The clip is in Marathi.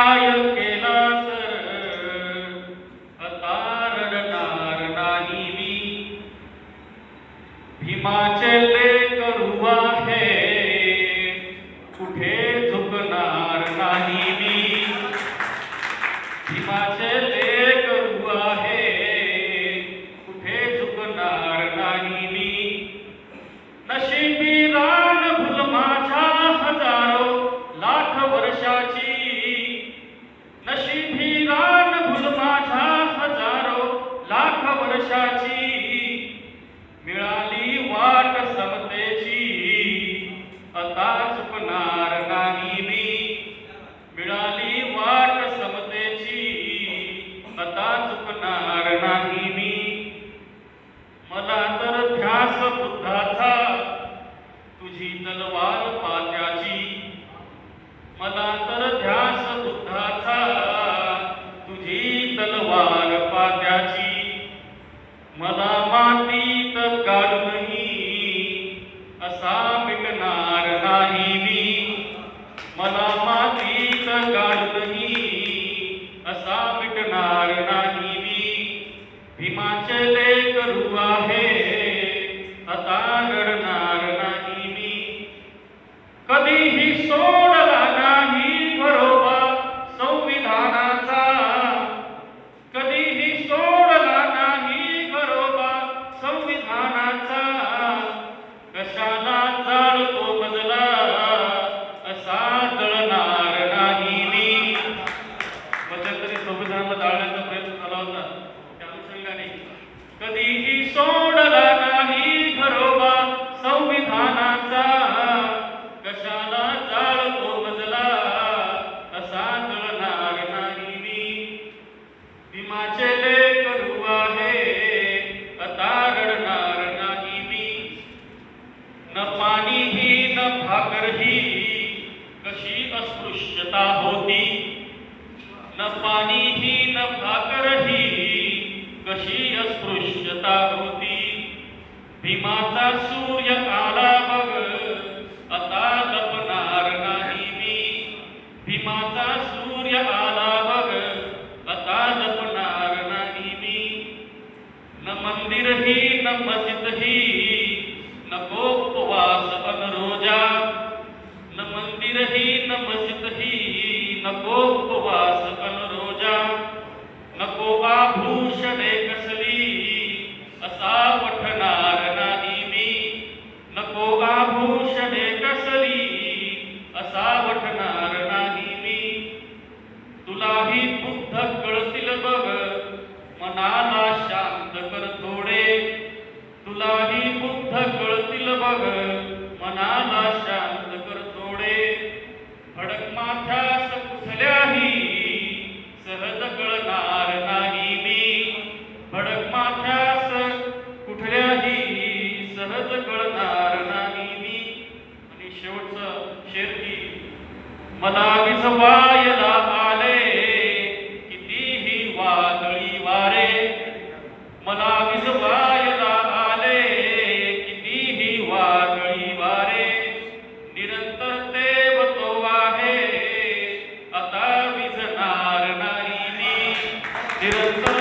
उपाय केला अकारण कारण नाही मी। भीमाचे लेख रुवा लाख मिळाली वाट समतेची. आता चुकणार नाही मी. मिळाली वाट समतेची. आता चुकणार नाही मी. मला तर ध्यास बुद्धाचा. तुझी तलवार पात्याची. मला तर ध्यास बुद्धाचा. तुझी तलवार त्या कधीही सोडला नाही घरोबा संविधानाचा. कशाला जाळतो मजला असा जळणार नाही मी? भीमाचले करू आहे. आता रडणार नाही मी. न पाणीही न भाकरही. कशी अस्पृश्यता होती? न पाणीही न भाकरही. कशी अस्पृश्यता होती भीमाचा सूर्य आला बघ आता लपणार नाही मी। भीमाचा सूर्य आला बघ आता लपणार नाही मी। न मंदिरही न मस्जिदही नको उपवास रोजा न मंदिरही न मस्जिदही नको उपवास अन रोजा नको आभू कसली असा वठणार नाही मी नको आभूषणे कसली असा वठणार नाही मी तुलाही बुद्ध कळतील बघ मनाला शांत कर थोडे तुलाही बुद्ध कळतील बघ. मनाला शांत कर थोडे. भडक माथ्यास कुठल्याही सहज कळणार नाही मी. भडक माथ्यास कुठल्याही सहज कळणार नाही मी. आणि शेवटचं शेरती मला विसवायला Pero